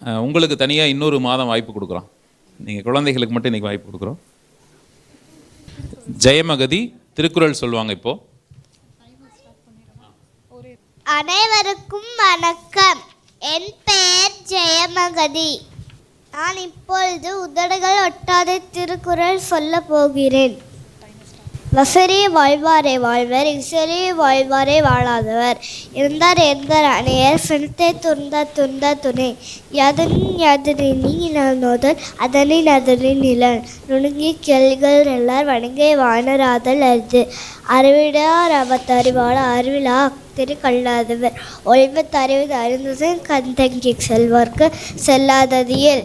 உங்களுக்கு தனியாக இன்னொரு மாதம் வாய்ப்பு கொடுக்குறோம். நீங்கள் குழந்தைகளுக்கு மட்டும் இன்றைக்கி வாய்ப்பு கொடுக்குறோம். ஜெயமகதி திருக்குறள் சொல்லுவாங்க இப்போ. அனைவருக்கும் வணக்கம். என் பெயர் ஜெயமகதி. நான் இப்பொழுது உதடுகள் ஒட்டாத திருக்குறள் சொல்ல போகிறேன். வசரே வாழ்வாரே வாழ்வர் இசரே வாழ்வாரே வாழாதவர். இருந்தார் எந்தார் அணையர் செலுத்தே துர்ந்த துர்ந்த துணை. யதனின் யதனினி நோதல் அதனின் அதனின் நிலன் நுணுங்கி கேள்கள் எல்லார் வணங்கை வானராதல் அரிது. அறிவிடார் அவத்தறிவாள அறிவிலா திரு கல்லாதவர். ஒழிவு தறிவது அறிந்தது கந்தங்கி செல்வார்க்கு செல்லாததியில்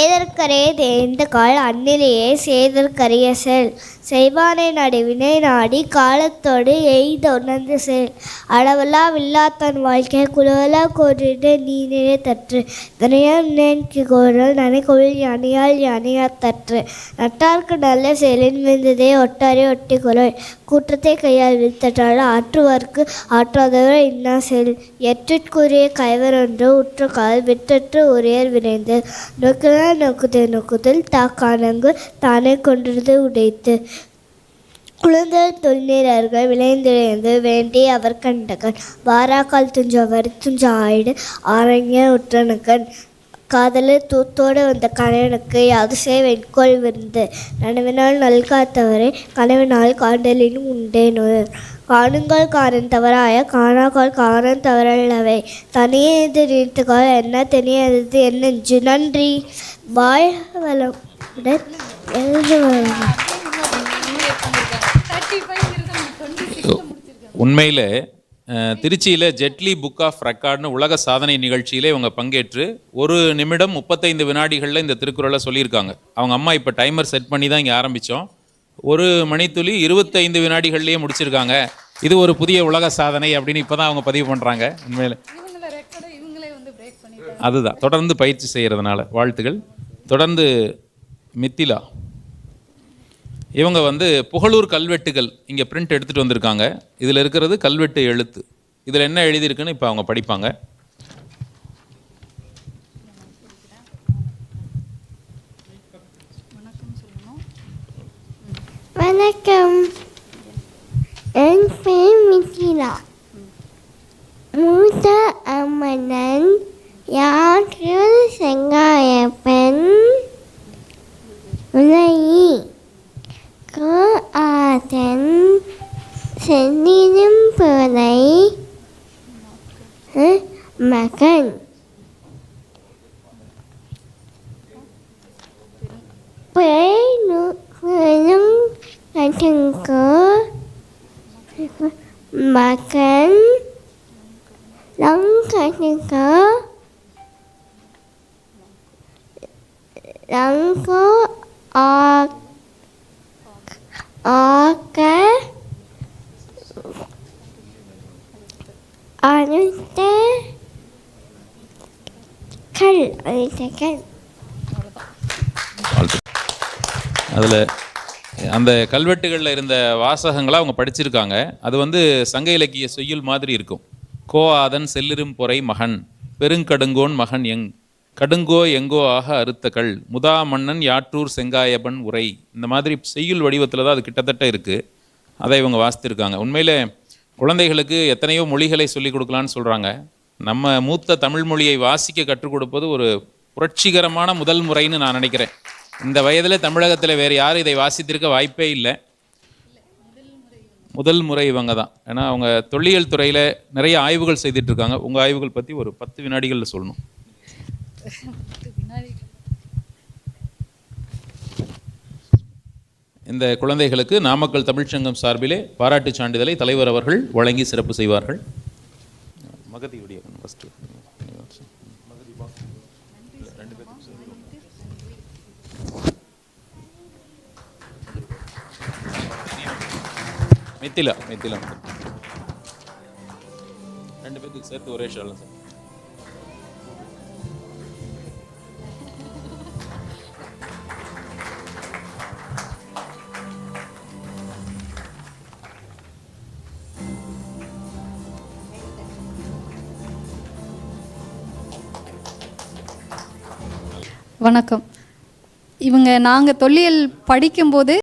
ஏதற்கரையே தேர்ந்த கால் அந்நிலையே செய்தற்கரிய செல். செய்வானை நடுவினை நாடி காலத்தோடு எய்த உணர்ந்து செல் அளவலா வில்லாத்தன் வாழ்க்கை குலவலா கோரிட நீ நிறை தற்று. தனையால் நேன்கி கோரல் நனைகொழில் யானையால் யானையா தற்று. நட்டார்க்கு நல்ல செயலின் விழுந்ததே ஒட்டாரே ஒட்டி குரல் கூட்டத்தை கையால் வித்தட்டால் ஆற்றுவார்க்கு ஆற்றாதவர் இன்னா செல். எற்றிற்குரிய கைவரொன்று உற்ற கால் விற்றற்று உரியர் விரைந்து. நோக்குதா நோக்குதே நோக்குதல் தாக்கானங்கு தானே கொன்றது உடைத்து. குழந்தைகள் தொல்நீரர்கள் விளைந்திழைந்து வேண்டி அவர் கண்டகன். வாராக்கால் துஞ்சவர் துஞ்ச ஆயிடு ஆரங்க உற்றனுக்கன். காதலர் தூத்தோடு வந்த கணவனுக்கு அதிசய வெண்கோள் விருந்து. நனவினால் நல்காத்தவரை கனவினால் காண்டலின் உண்டே காணுங்கால் காரன் தவறாய காணாக்கால் காரன் தவறல்லவை. தனியே இது நீட்டுக்கால் என்ன தனியது என்ன நன்றி. வாழ் வளமுடன் எழுது உண்மையில் திருச்சியில் ஜெட்லி புக் ஆஃப் ரெக்கார்ட்னு உலக சாதனை நிகழ்ச்சியிலே இவங்க பங்கேற்று ஒரு நிமிடம் முப்பத்தைந்து வினாடிகளில் இந்த திருக்குறளை சொல்லியிருக்காங்க. அவங்க அம்மா இப்போ டைமர் செட் பண்ணி தான் இங்கே ஆரம்பித்தோம் ஒரு மணித்துளி இருபத்தைந்து வினாடிகள்லேயே முடிச்சிருக்காங்க. இது ஒரு புதிய உலக சாதனை அப்படின்னு இப்போ தான் அவங்க பதிவு பண்ணுறாங்க உண்மையில். அதுதான். தொடர்ந்து பயிற்சி செய்கிறதுனால வாழ்த்துகள் தொடர்ந்து மித்திலா. இவங்க வந்து புகழூர் கல்வெட்டுகள் இங்கே பிரிண்ட் எடுத்துகிட்டு வந்திருக்காங்க. இதில் இருக்கிறது கல்வெட்டு எழுத்து. இதில் என்ன எழுதியிருக்குன்னு இப்போ அவங்க படிப்பாங்க. வணக்கம். என் பேர் மித்திலா மூத்த belakang. Bế nước người dân là thành cửa mà cánh đóng cái thành cửa đóng có o o k கல் கல் அதில் அந்த கல்வெட்டுகளில் இருந்த வாசகங்களை அவங்க படிச்சிருக்காங்க. அது வந்து சங்க இலக்கிய செய்யுள் மாதிரி இருக்கும். கோ ஆதன் செல்லிரும் பொறை மகன் பெருங்கடுங்கோன் மகன் எங் கடுங்கோ எங்கோ ஆக அறுத்தக்கள் கல் முதா மன்னன் யாற்றூர் செங்காயபன் உரை. இந்த மாதிரி செய்யுள் வடிவத்தில் தான் அது கிட்டத்தட்ட இருக்குது அதை இவங்க வாசித்திருக்காங்க. உண்மையில் குழந்தைகளுக்கு எத்தனையோ மொழிகளை சொல்லிக் கொடுக்கலான்னு சொல்கிறாங்க நம்ம மூத்த தமிழ் மொழியை வாசிக்க கற்றுக் கொடுப்பது ஒரு புரட்சிகரமான முதல் முறைன்னு நான் நினைக்கிறேன். இந்த வயதில் தமிழகத்தில் வேறு யாரும் இதை வாசித்திருக்க வாய்ப்பே இல்லை. முதல் முறை இவங்க தான். ஏன்னா அவங்க தொல்லியல் துறையில் நிறைய ஆய்வுகள் செய்துட்டு இருக்காங்க உங்கள் ஆய்வுகள் பற்றி ஒரு பத்து வினாடிகளில் சொல்லணும். இந்த குழந்தைகளுக்கு நாமக்கல் தமிழ்ச்சங்கம் சார்பிலே பாராட்டுச் சான்றிதழை தலைவர் அவர்கள் வழங்கி சிறப்பு செய்வார்கள். மகதியுடைய ஃபஸ்ட்டு மித்திலா. மித்திலா. ரெண்டு பேருக்கு சேர்த்து ஒரே ஷால் சார். வணக்கம். இவங்க நாங்கள் தொல்லியல் படிக்கும்போது